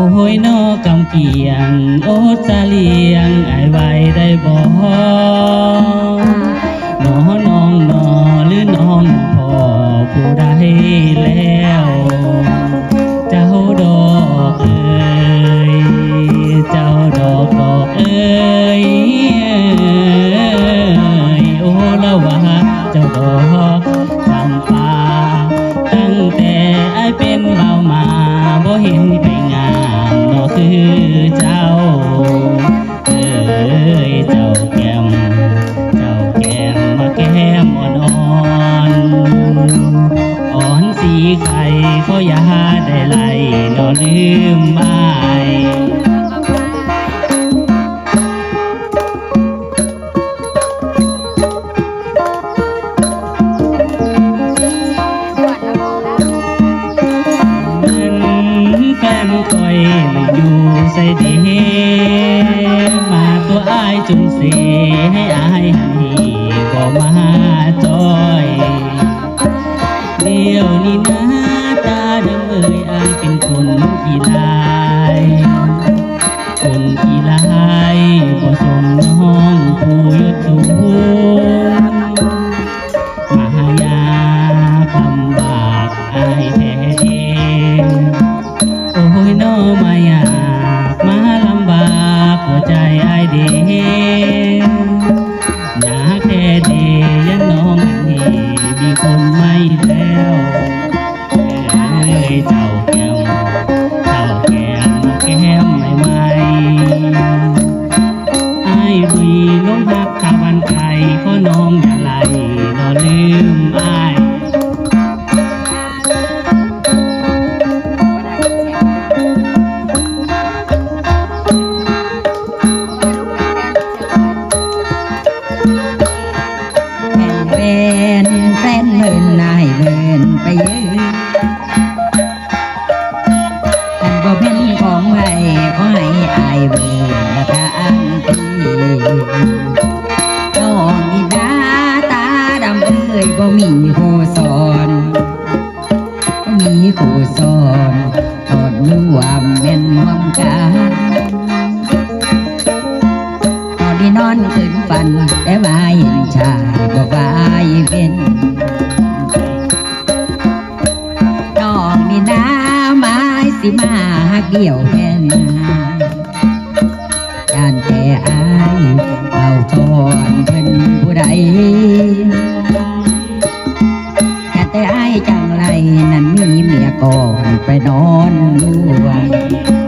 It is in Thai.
อ้ยนอกำเกียง โอดสาเลียงไอไว้ได้บ่หนอน้องนอหรือน้องพ่อผู้ใดแล้ว เจ้าดอกเอ้ยเจ้าดอกดอกเอ้ยโอ้ละว่าเจ้าดอกจำปาตั้งแต่ไอเป็นเบามาบ่เห็น อย่าได้ไหลนอลืมไม้มันแฟนคอยมันอยู่ใส่เดมาตัวอายจนเสียให้อายให้ก็มาจ อีลายคนอีลาย หักตาบันไครก็น้องอย่าไหลนอลืมไอ้ายแฟนแฟนเมินนา ยบ่มีผู้สอนบ่มีผู้สอนตอนรู้ว่าแม่นมองกันตอนที่นอนคืนฝันแต่ว่าเห็นชายบอกว่าเป็นน้องนี่นาไม้สิมาหักเดี่ยวแค่นาย่านแต่อายเอาทอนเพิ่นผู้ใด นอนด้วย